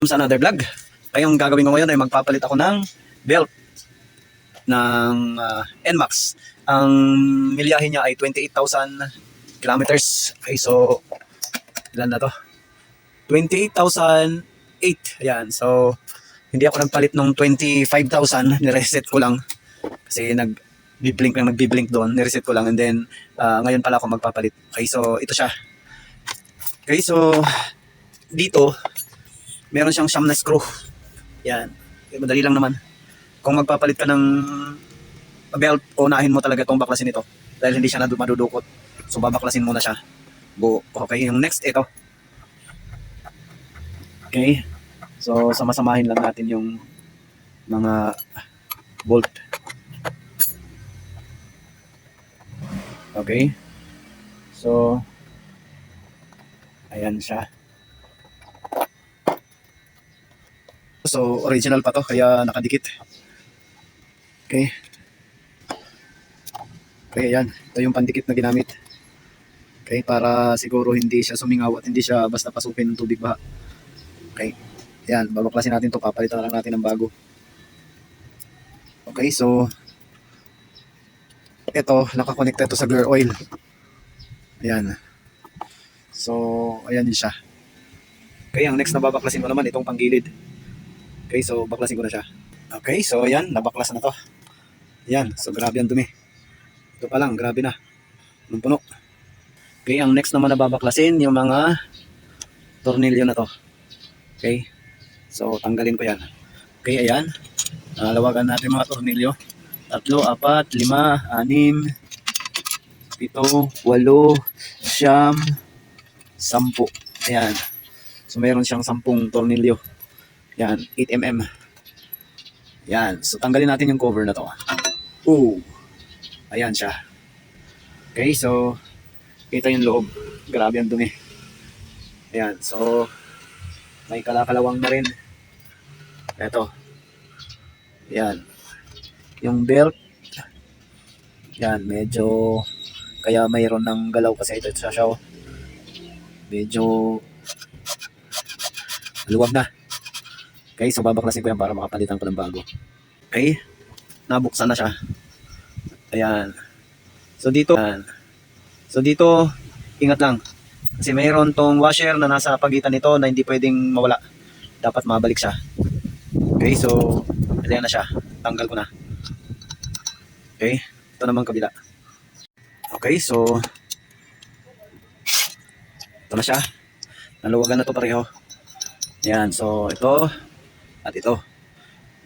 sa another vlog. Kaya ang gagawin ko ngayon ay magpapalit ako ng belt ng uh, NMAX. Ang milyahe niya ay 28,000 kilometers. Okay, so ilan na to? 28,008. Ayan, so hindi ako nagpalit ng 25,000. Nireset ko lang. Kasi nag biblink lang nagbiblink doon. Nireset ko lang and then uh, ngayon pala ako magpapalit. Okay, so ito siya. Okay, so dito meron siyang siyam na screw. Yan. Eh, Madali lang naman. Kung magpapalit ka ng belt, unahin mo talaga itong baklasin ito. Dahil hindi siya madudukot. So babaklasin mo na siya. Buo. Okay, yung next, ito. Okay. So sama-samahin lang natin yung mga bolt. Okay. So, ayan siya. So, original pa to, kaya nakadikit. Okay. Okay, yan. Ito yung pandikit na ginamit. Okay, para siguro hindi siya sumingaw at hindi siya basta pasukin ng tubig baha. Okay. Yan, babaklasin natin to papalitan lang natin ng bago. Okay, so ito, nakakonekta ito sa gear oil. Ayan. So, ayan din siya. Okay, ang next na babaklasin ko naman itong panggilid. Okay, so baklasin ko na siya. Okay, so ayan, nabaklas na to. Ayan, so grabe ang dumi. Ito pa lang, grabe na. Nung puno. Okay, ang next naman na babaklasin, yung mga tornilyo na to. Okay, so tanggalin ko yan. Okay, ayan. Nalawagan natin mga tornilyo. Tatlo, apat, lima, anim, pito, walo, siyam, sampu. Ayan. So meron siyang sampung tornilyo. Yan, 8mm. Yan, so tanggalin natin yung cover na to. Ooh. Ayan siya. Okay, so kita yung loob. Grabe ang dumi. Ayan, so may kalakalawang na rin. Ito. Yan. Yung belt. Yan, medyo kaya mayroon ng galaw kasi ito sa oh. Medyo luwag na. Okay, so babaklasin ko yan para makapalitan ko ng bago. Okay, nabuksan na siya. Ayan. So dito, ayan. So dito, ingat lang. Kasi mayroon tong washer na nasa pagitan nito na hindi pwedeng mawala. Dapat mabalik siya. Okay, so ayan na siya. Tanggal ko na. Okay, ito naman kabila. Okay, so ito na siya. Naluwagan na to pareho. Yan, so ito, at ito.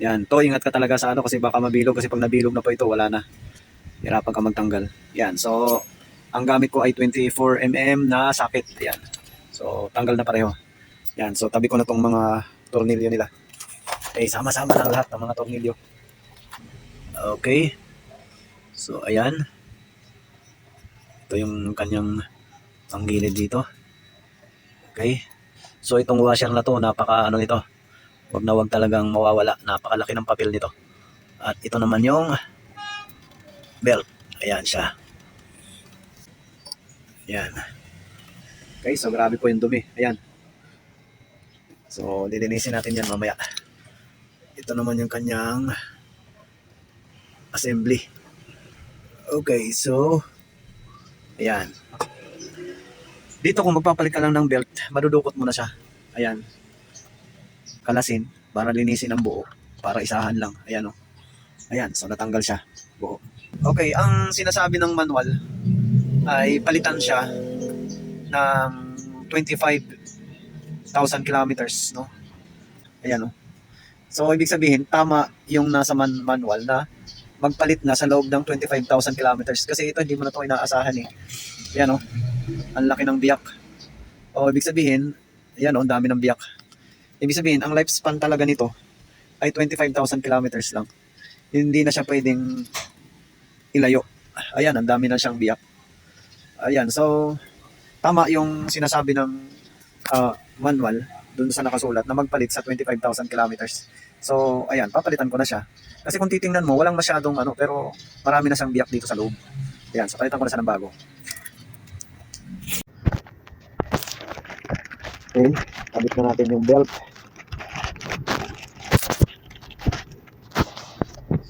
Yan, to ingat ka talaga sa ano kasi baka mabilog kasi pag nabilog na po ito wala na. Hirapan ka magtanggal. Yan, so ang gamit ko ay 24mm na socket. Yan. So tanggal na pareho. Yan, so tabi ko na tong mga tornilyo nila. Okay, sama-sama lang lahat ng mga tornilyo. Okay. So ayan. Ito yung kanyang panggilid dito. Okay. So itong washer na to, napaka ano nito, wag na wag talagang mawawala. Napakalaki ng papel nito. At ito naman yung belt. Ayan siya. Ayan. Okay, so grabe po yung dumi. Ayan. So, lilinisin natin yan mamaya. Ito naman yung kanyang assembly. Okay, so, ayan. Dito kung magpapalit ka lang ng belt, madudukot mo na siya. Ayan kalasin para linisin ang buo para isahan lang. Ayan o. Ayan, so natanggal siya. Buo. Okay, ang sinasabi ng manual ay palitan siya ng 25,000 kilometers, no? Ayan o. So, ibig sabihin, tama yung nasa man manual na magpalit na sa loob ng 25,000 kilometers. Kasi ito, hindi mo na ito inaasahan eh. Ayan o. Ang laki ng biyak. O, ibig sabihin, ayan o, ang dami ng biyak. Ibig sabihin, ang lifespan talaga nito ay 25,000 kilometers lang. Hindi na siya pwedeng ilayo. Ayan, ang dami na siyang biyak. Ayan, so tama yung sinasabi ng ah, manual dun sa nakasulat na magpalit sa 25,000 kilometers. So, ayan, papalitan ko na siya. Kasi kung titingnan mo, walang masyadong ano, pero marami na siyang biyak dito sa loob. Ayan, so palitan ko na siya ng bago. Okay, Abit na natin yung belt.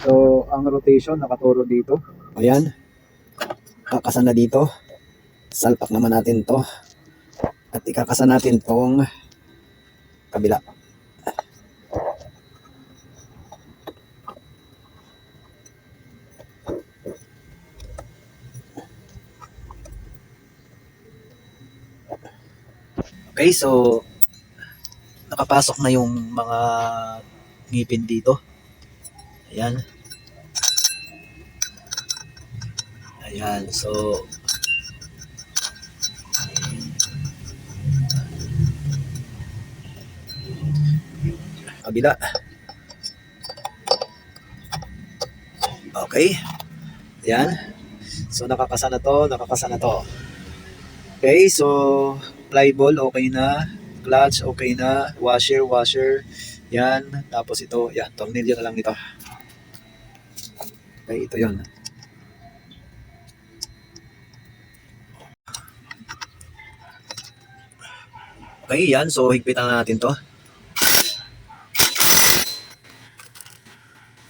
So, ang rotation nakaturo dito. Ayan. Kakasa na dito. Salpak naman natin to. At ikakasa natin tong kabila. Okay, so nakapasok na yung mga ngipin dito. Ayan. Ayan, so kabila. Okay. Ayan. So nakakasa na to, nakakasa na to. Okay, so fly ball okay na, clutch okay na, washer, washer, yan. Tapos ito, yan, tornilyo na lang ito. Okay, ito yon. Okay, yan. So, higpitan na natin to.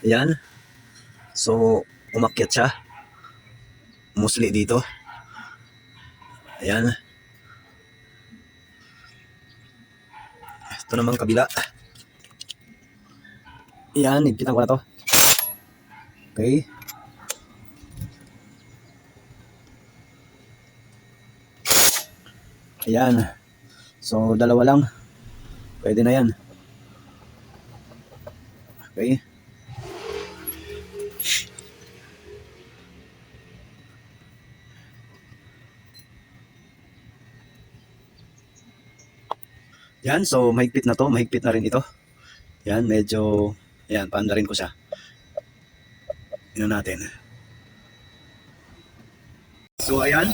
Yan. So, umakyat siya. Musli dito. Ayan. Ito naman kabila. Yan, higpitan ko na to. Okay. Ayan. So, dalawa lang. Pwede na yan. Okay. Yan, so mahigpit na to, mahigpit na rin ito. Yan, medyo, yan, paanda rin ko siya. Yun natin. So, ayan.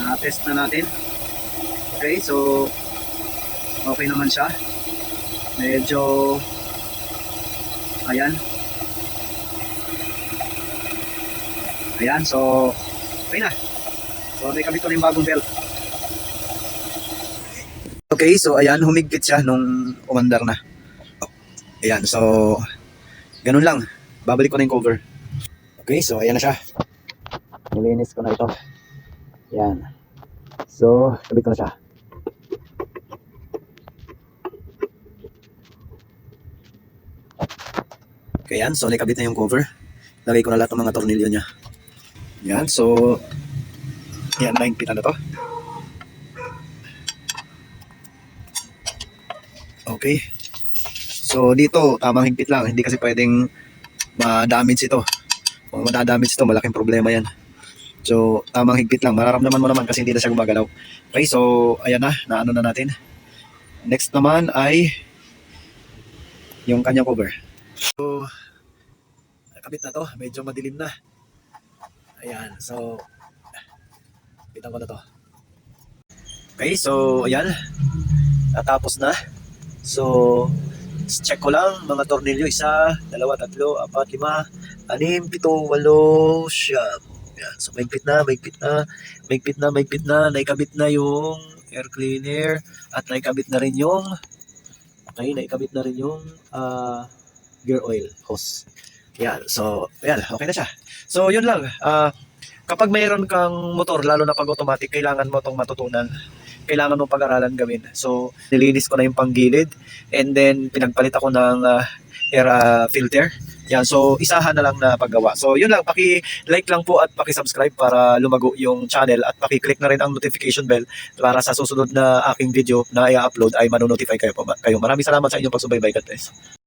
Na-test na natin. Okay, so, okay naman siya. Medyo, ayan. Ayan, so, okay na. So, may kabit ko na yung bagong belt. Okay, so ayan, humigpit siya nung umandar na. Ayan, so, ganun lang. Babalik ko na yung cover. Okay, so ayan na siya. Nilinis ko na ito. Ayan. So, kabit ko na siya. Okay, yan. So, nakabit na yung cover. Lagay ko na lahat ng mga tornilyo niya. Yan, so, yan, mahigpit na to. Okay. So dito, tamang higpit lang. Hindi kasi pwedeng ma-damage ito. Kung ma-damage ito, malaking problema yan. So, tamang higpit lang. Mararamdaman mo naman kasi hindi na siya gumagalaw. Okay, so ayan na. Naano na natin. Next naman ay yung kanyang cover. So, nakabit na to. Medyo madilim na. Ayan. So, bitan ko na to. Okay, so ayan. Natapos na. So, check ko lang mga tornilyo. Isa, dalawa, tatlo, apat, lima, anim, pito, walo, siyam. Yan. So, maigpit na, maigpit na, maigpit na, maigpit na. Naikabit na yung air cleaner at naikabit na rin yung okay, naikabit na rin yung ah, gear oil hose. Yan. So, yan. Okay na siya. So, yun lang. Ah, kapag mayroon kang motor, lalo na pag automatic, kailangan mo itong matutunan kailangan mong pag-aralan gawin. So, nilinis ko na yung panggilid and then pinagpalit ako ng ah, air ah, filter. Yan, so isahan na lang na paggawa. So, yun lang, paki-like lang po at paki-subscribe para lumago yung channel at paki-click na rin ang notification bell para sa susunod na aking video na i-upload ay manonotify kayo po. Kayo. Maraming salamat sa inyong pagsubaybay. God bless.